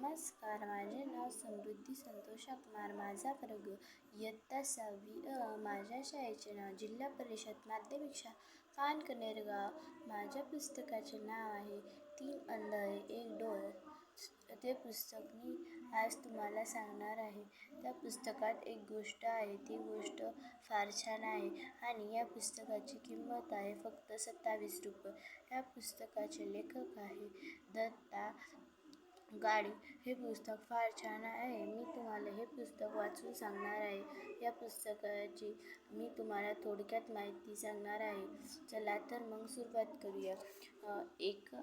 नमस्कार माझे नाव समृद्धी संतोष कुमार माझा वर्ग इयत्ता सहावी अ माझ्या शाळेचे नाव जिल्हा परिषद माध्यमिक शाळा कानकनेरगाव. माझ्या पुस्तकाचे नाव आहे तीन अंधळे एक डोळ ते पुस्तक मी आज तुम्हाला सांगणार आहे. त्या पुस्तकात एक गोष्ट आहे ती गोष्ट फार छान आहे आणि या पुस्तकाची किंमत आहे फक्त सत्तावीस रुपये. या पुस्तकाचे लेखक आहे दत्ता गाडी. हे पुस्तक फार छान आहे. मी तुम्हाला हे पुस्तक वाचून सांगणार आहे. या पुस्तकाची मी तुम्हाला थोडक्यात माहिती सांगणार आहे. चला तर मग सुरुवात करूया. एक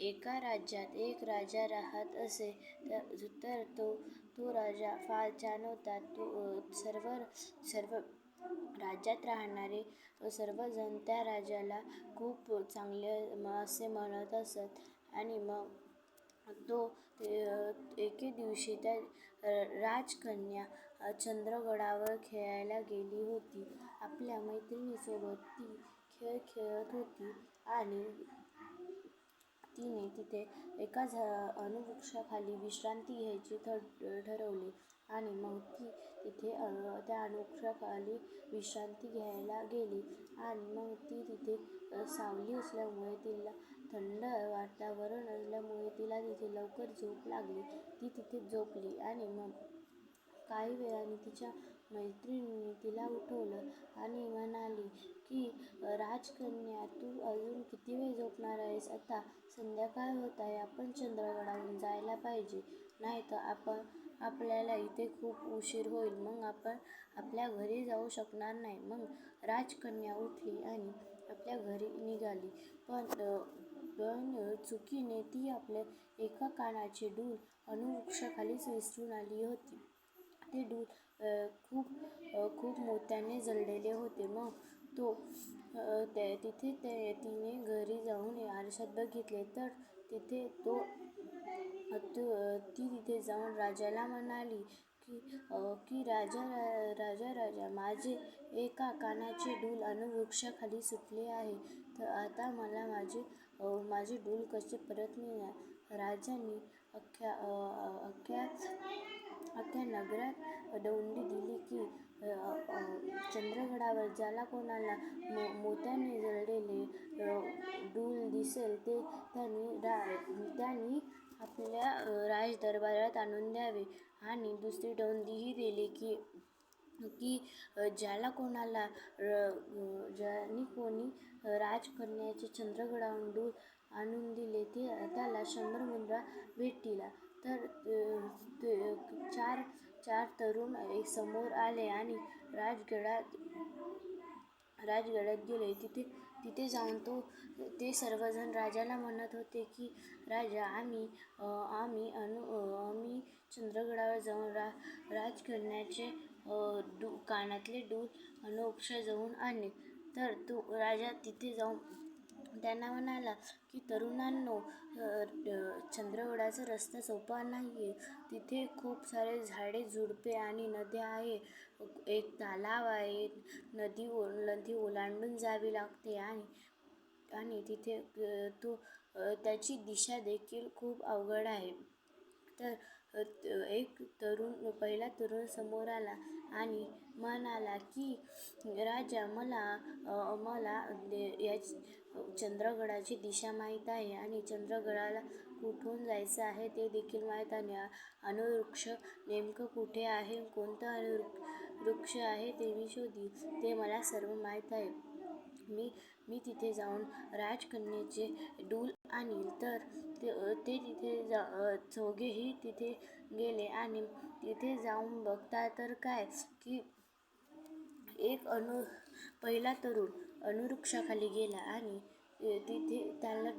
एका राज्यात एक राजा राहत असे. तर तो तो राजा फार छान होता. तो सर्व सर्व राज्यात राहणारे सर्वजण त्या राजाला खूप चांगले असे म्हणत असत. आणि मग तो एके दिवशी त्या राजकन्या चंद्रगडावर खेळायला गेली होती. आपल्या मैत्रिणीसोबत ती खेळ खेळत होती आणि तिने तिथे एका झा अणुवृक्षाखाली विश्रांती घ्यायची ठ ठरवली आणि मग ती तिथे त्या अणुवृक्षाखाली विश्रांती घ्यायला गेली आणि मग ती तिथे सावली असल्यामुळे तिला थंड वातावरण असल्यामुळे तिला तिथे लवकर झोप लागली. ती तिथे झोपली आणि मग काही वेळाने तिच्या मैत्रिणीने तिला उठवलं आणि म्हणाली की राजकन्या तू अजून किती वेळ झोपणार आहेस? आता संध्याकाळ होत आहे. आपण चंद्रगडावरून जायला पाहिजे. नाही तर आपण आपल्याला इथे खूप उशीर होईल. मग आपण आपल्या घरी जाऊ शकणार नाही. मग राजकन्या उठली आणि आपल्या घरी निघाली. पण पण चुकीने ती आपल्या एका कानाचे डूल अनुभवृक्षाखालीच विसरून आली होती. ते डू खूप खूप मोत्याने जळलेले होते. मग तो त्या तिथे ते तिने घरी जाऊन आरशात बघितले तर तिथे तो ती तिथे जाऊन राजाला म्हणाली की की राजा राजा राजा माझे एका कानाचे डूल वृक्षाखाली सुटले आहे. तर आता मला माझे माझे डूल कसे परत मिळणार? राजाने अख्ख्या अख्ख्या अख्ख्या नगरात दौंडी दिली की चंद्रगडावर ज्याला कोणाला मो मोत्याने जळलेले डूल दिसेल ते त्यांनी रा त्यांनी आपल्या राजदरबारात आणून द्यावे. आणि दुसरी दौंडीही दिली की की ज्याला कोणाला ज्यानी कोणी राजकन्याचे चंद्रगडाहून डूल आणून दिले ते त्याला शंभर मुद्रा भेटतील. तर चार चार तरुण समोर आले आणि राजगडात राजगडात गेले. तिथे तिथे जाऊन तो ते सर्वजण राजाला म्हणत होते की राजा आम्ही आम्ही अनु आम्ही चंद्रगडावर जाऊन रा राजकन्याचे डू कानातले डूल अनुभवृक्षात जाऊन आणले. तर तो राजा तिथे जाऊन त्यांना म्हणाला की तरुणांनो चंद्रगडाचा रस्ता सोपा नाही आहे तिथे खूप सारे झाडे झुडपे आणि नद्या आहे एक तलाव आहे. नदी ओ नदी ओलांडून जावी लागते आणि आणि तिथे तो त्याची दिशा देखील खूप अवघड आहे. तर एक तरुण पहिला तरुण समोर आला आणि म्हणाला की राजा मला मला या चंद्रगडाची दिशा माहीत आहे आणि चंद्रगडाला कुठून जायचं आहे ते देखील माहीत आहे. अनुवृक्ष नेमकं कुठे आहे? कोणतं अनुवृक्ष आहे ते मी शोधी ते मला सर्व माहीत आहे. मी मी तिथे जाऊन राजकन्याचे डूल आणील तर ते ते तिथे जा चौघेही तिथे गेले आणि तिथे जाऊन बघता तर काय? की एक अनु पहिला तरुण अनुरुक्षाखाली गेला आणि तिथे त्याला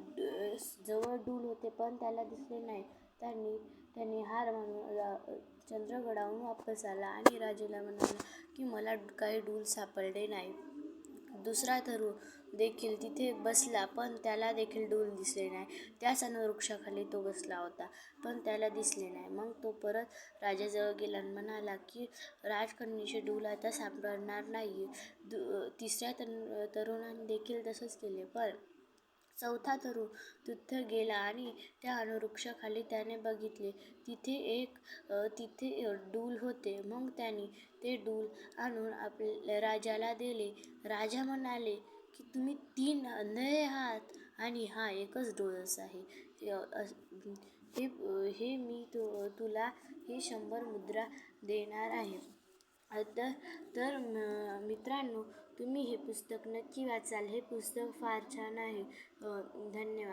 जवळ डूल होते पण त्याला दिसले नाही. त्यांनी त्यांनी हार मानून चंद्रगडाहून वापस आला आणि राजेला म्हणाला की मला काही डूल सापडले नाही. दुसरा तरुण देखील तिथे बसला पण त्याला देखील डूल दिसले नाही. त्याच अनुभवृक्षाखाली तो बसला होता पण त्याला दिसले नाही. मग तो परत राजाजवळ गेला आणि म्हणाला की राजकन्याचे डूल आता सापडणार नाही दु तिसऱ्या तरुणाने देखील तसंच केले पण चौथा तरुण तिथं गेला आणि त्या वृक्षाखाली त्याने बघितले. तिथे एक तिथे डूल होते. मग त्याने ते डूल आणून आपल्या राजाला दिले. राजा म्हणाले की तुम्ही तीन अंधळे आहात आणि हा एकच डोळस आहे. हे हे मी तु तुला हे शंभर मुद्रा देणार आहे. तर तर मित्रांनो तुम्ही हे पुस्तक नक्की वाचाल. हे पुस्तक फार छान आहे. धन्यवाद.